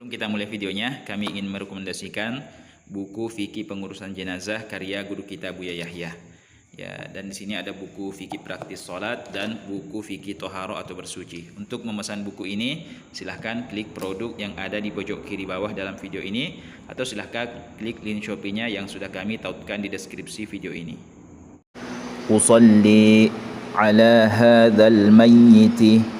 Sebelum kita mulai videonya, kami ingin merekomendasikan buku Fikih Pengurusan Jenazah karya guru kita Buya Yahya. Ya, dan di sini ada buku Fikih Praktis Salat dan buku Fikih Toharo atau Bersuci. Untuk memesan buku ini, silahkan klik produk yang ada di pojok kiri bawah dalam video ini atau silahkan klik link Shopee-nya yang sudah kami tautkan di deskripsi video ini. Usalli ala hadzal mayyiti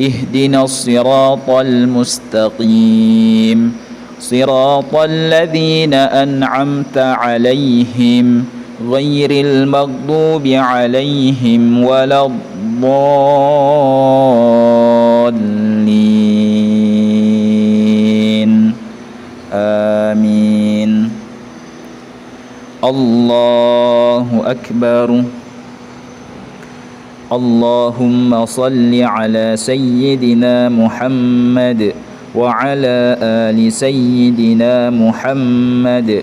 اهدنا الصراط المستقيم. صراط الذين أنعمت عليهم غير المغضوب عليهم ولا الضالين. آمين. الله أكبر. اللهم صل على سيدنا محمد وعلى آل سيدنا محمد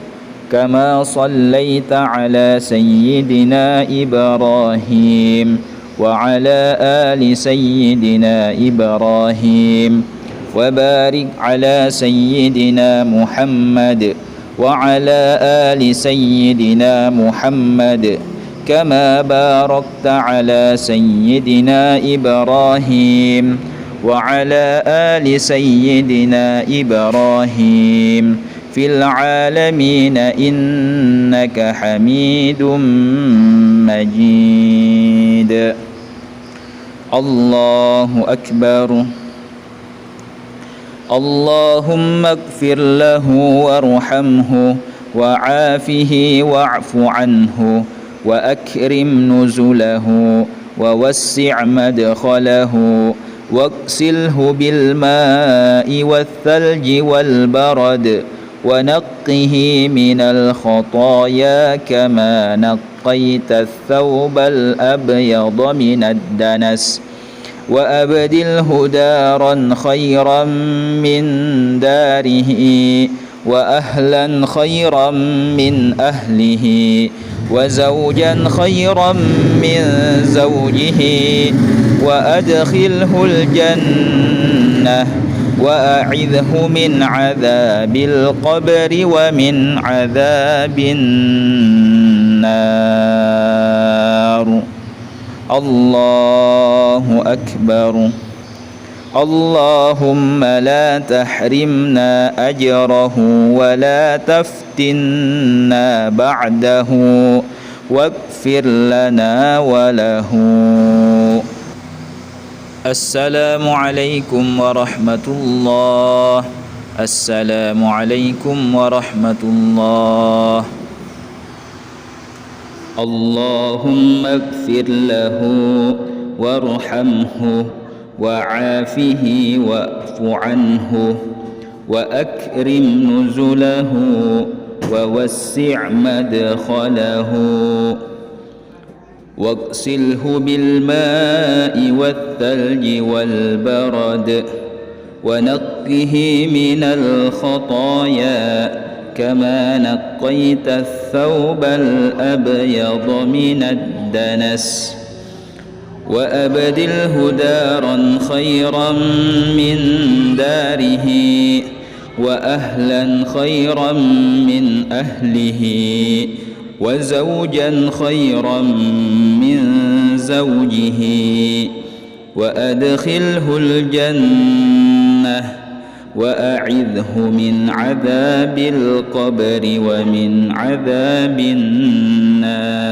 كما صليت على سيدنا إبراهيم وعلى آل سيدنا إبراهيم وبارك على سيدنا محمد وعلى آل سيدنا محمد كما باركت على سيدنا إبراهيم وعلى آل سيدنا إبراهيم في العالمين إنك حميد مجيد. الله أكبر. اللهم اغفر له وارحمه وعافه واعف عنه وأكرم نزله ووسع مدخله واغسله بالماء والثلج والبرد ونقه من الخطايا كما نقيت الثوب الأبيض من الدنس وأبدله دارا خيرا من داره وأهلا خيرا من أهله وزوجا خيرا من زوجه وأدخله الجنة وأعذه من عذاب القبر ومن عذاب النار. الله أكبر. اللهم لا تحرمنا أجره ولا تفتنا بعده واغفر لنا وله. السلام عليكم ورحمة الله. السلام عليكم ورحمة الله. اللهم اغفر له وارحمه. وعافه واعف عنه وأكرم نزله ووسع مدخله واغسله بالماء والثلج والبرد ونقه من الخطايا كما نقيت الثوب الأبيض من الدنس وأبدله دارا خيرا من داره وأهلا خيرا من أهله وزوجا خيرا من زوجه وأدخله الجنة وأعذه من عذاب القبر ومن عذاب النار